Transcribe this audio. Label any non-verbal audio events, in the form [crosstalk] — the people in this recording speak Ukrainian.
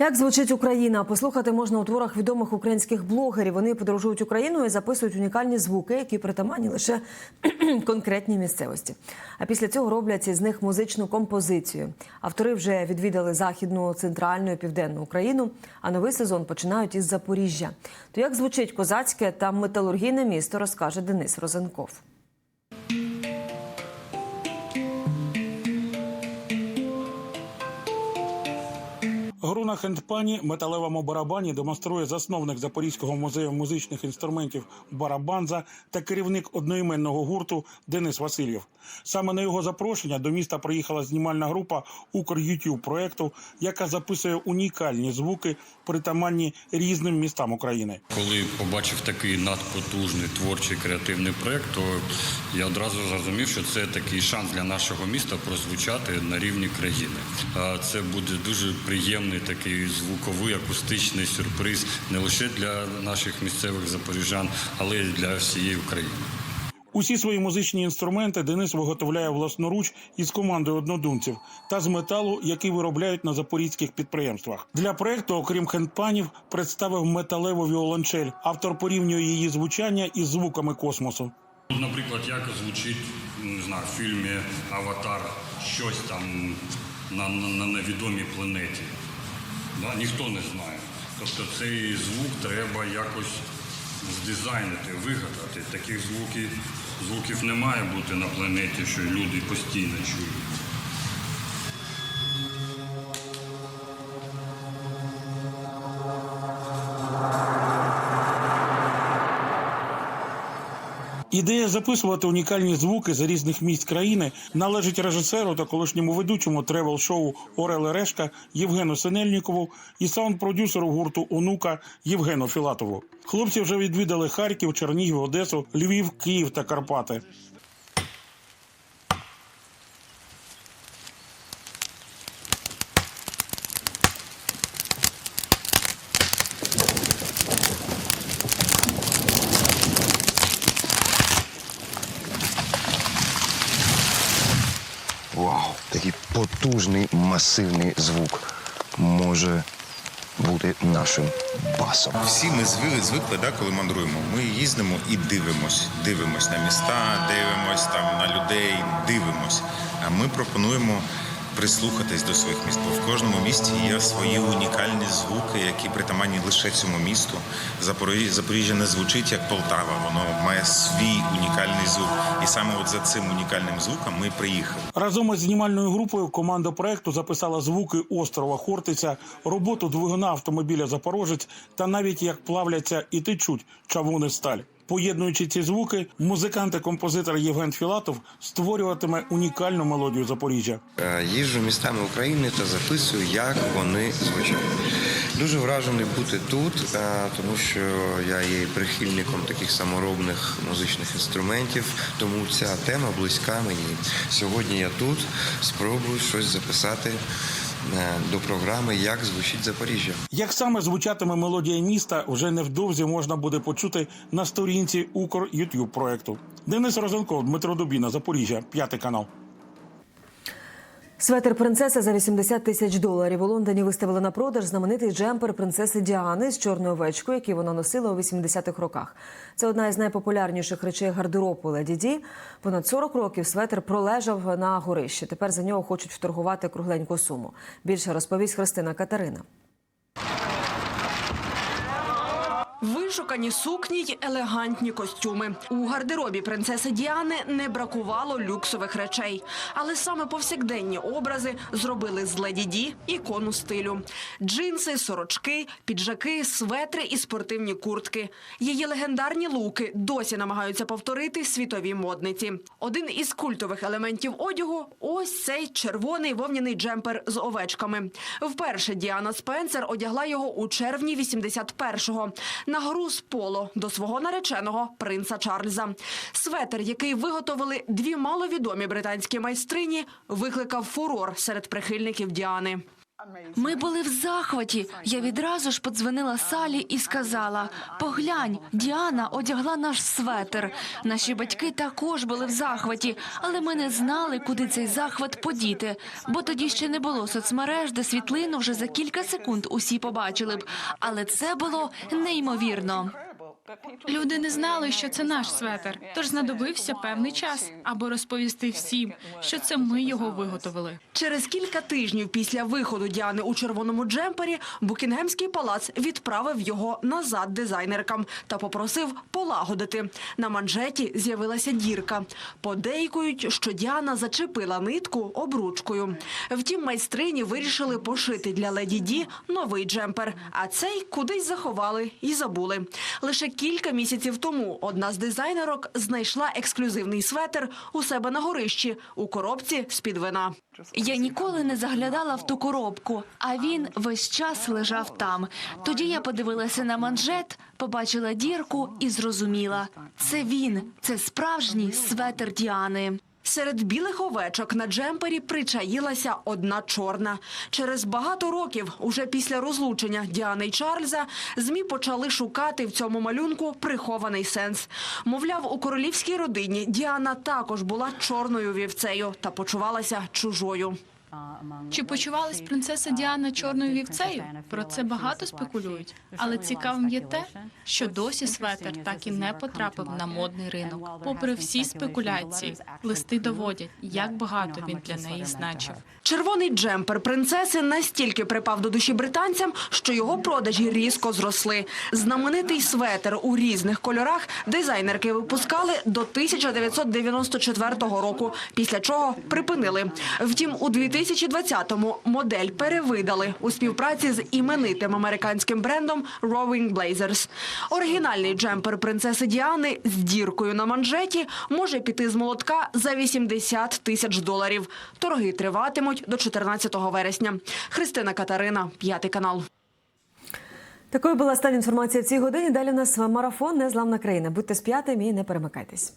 Як звучить Україна? Послухати можна у творах відомих українських блогерів. Вони подорожують Україною і записують унікальні звуки, які притаманні лише [clears throat] конкретній місцевості. А після цього роблять із них музичну композицію. Автори вже відвідали західну, центральну і південну Україну. А новий сезон починають із Запоріжжя. То як звучить козацьке та металургійне місто, розкаже Денис Розенков. На хендпані металевому барабані демонструє засновник Запорізького музею музичних інструментів Барабанза та керівник одноіменного гурту Денис Васильєв. Саме на його запрошення до міста приїхала знімальна група Укр Ютуб проекту, яка записує унікальні звуки, притаманні різним містам України. Коли побачив такий надпотужний творчий креативний проект, то я одразу зрозумів, що це такий шанс для нашого міста прозвучати на рівні країни. Це буде дуже приємний такий звуковий акустичний сюрприз не лише для наших місцевих запоріжан, але й для всієї України. Усі свої музичні інструменти Денис виготовляє власноруч із командою однодумців та з металу, який виробляють на запорізьких підприємствах. Для проекту, окрім хендпанів, представив металеву віолончель. Автор порівнює її звучання із звуками космосу. Наприклад, як звучить не знаю, в фільмі Аватар щось там на, на, на невідомій планеті. Да? Ніхто не знає. Тобто цей звук треба якось здизайнити, вигадати. Таких звуків, звуків не має бути на планеті, що люди постійно чують. Ідея записувати унікальні звуки з різних місць країни належить режисеру та колишньому ведучому тревел-шоу Ореле Решка Євгену Синельнікову і саунд-продюсеру гурту Онука Євгену Філатову. Хлопці вже відвідали Харків, Чернігів, Одесу, Львів, Київ та Карпати. Вау! Такий потужний масивний звук може бути нашим басом. Всі ми звикли, звикли да, коли мандруємо. Ми їздимо і дивимось. Дивимось на міста, дивимось там на людей, дивимось. А ми пропонуємо прислухатись до своїх міст. Бо в кожному місті є свої унікальні звуки, які притаманні лише цьому місту. Запоріжжя, Запоріжжя не звучить як Полтава, воно має свій унікальний звук. І саме от за цим унікальним звуком ми приїхали. Разом із знімальною групою команда проекту записала звуки острова Хортиця, роботу двигуна автомобіля Запорожець та навіть як плавляться і течуть чавуни сталь. Поєднуючи ці звуки, музикант і композитор Євген Філатов створюватиме унікальну мелодію Запоріжжя. Е, Їжджу містами України та записую, як вони звучать. Дуже вражений бути тут, е, тому що я є прихильником таких саморобних музичних інструментів, тому ця тема близька мені. Сьогодні я тут спробую щось записати до програми Як звучить Запоріжжя. Як саме звучатиме мелодія міста, вже невдовзі можна буде почути на сторінці Укр Ютуб проекту. Денис Розенков, Дмитро Дубіна, Запоріжжя, п'ятий канал. Светер принцеси за 80 тисяч доларів. У Лондоні виставили на продаж знаменитий джемпер принцеси Діани з чорною овечкою, який вона носила у 80-х роках. Це одна із найпопулярніших речей гардеробу Леді Ді. Понад 40 років светер пролежав на горищі. Тепер за нього хочуть вторгувати кругленьку суму. Більше розповість Христина Катерина. Вишукані сукні й елегантні костюми. У гардеробі принцеси Діани не бракувало люксових речей, але саме повсякденні образи зробили з леді Ді ікону стилю: джинси, сорочки, піджаки, светри і спортивні куртки. Її легендарні луки досі намагаються повторити світові модниці. Один із культових елементів одягу ось цей червоний вовняний джемпер з овечками. Вперше Діана Спенсер одягла його у червні 81-го на гру з поло до свого нареченого принца Чарльза. Светер, який виготовили дві маловідомі британські майстрині, викликав фурор серед прихильників Діани. Ми були в захваті. Я відразу ж подзвонила Салі і сказала: поглянь, Діана одягла наш светр. Наші батьки також були в захваті, але ми не знали, куди цей захват подіти. Бо тоді ще не було соцмереж, де світлину вже за кілька секунд усі побачили б. Але це було неймовірно. Люди не знали, що це наш светр, тож знадобився певний час, аби розповісти всім, що це ми його виготовили. Через кілька тижнів після виходу Діани у червоному джемпері Букінгемський палац відправив його назад дизайнеркам та попросив полагодити. На манжеті з'явилася дірка. Подейкують, що Діана зачепила нитку обручкою. Втім, майстрині вирішили пошити для леді Ді новий джемпер, а цей кудись заховали і забули. Лише кілька місяців тому одна з дизайнерок знайшла ексклюзивний светр у себе на горищі у коробці з-під вина. Я ніколи не заглядала в ту коробку, а він весь час лежав там. Тоді я подивилася на манжет, побачила дірку і зрозуміла. Це він, це справжній светер Діани. Серед білих овечок на джемпері причаїлася одна чорна. Через багато років, уже після розлучення Діани й Чарльза, змі почали шукати в цьому малюнку прихований сенс. Мовляв, у королівській родині Діана також була чорною вівцею та почувалася чужою. Чи почувалась принцеса Діана чорною вівцею? Про це багато спекулюють. Але цікавим є те, що досі светер так і не потрапив на модний ринок. Попри всі спекуляції, листи доводять, як багато він для неї значив. Червоний джемпер принцеси настільки припав до душі британцям, що його продажі різко зросли. Знаменитий светер у різних кольорах дизайнерки випускали до 1994 року, після чого припинили. Втім, у 2020-му модель перевидали у співпраці з іменитим американським брендом Rowing Blazers. Оригінальний джемпер принцеси Діани з діркою на манжеті може піти з молотка за 80 тисяч доларів. Торги триватимуть до 14 вересня. Христина Катерина, п'ятий канал. Такою була остання інформація в цій годині. Далі у нас марафон Незламна країна. Будьте з п'ятим і не перемикайтесь.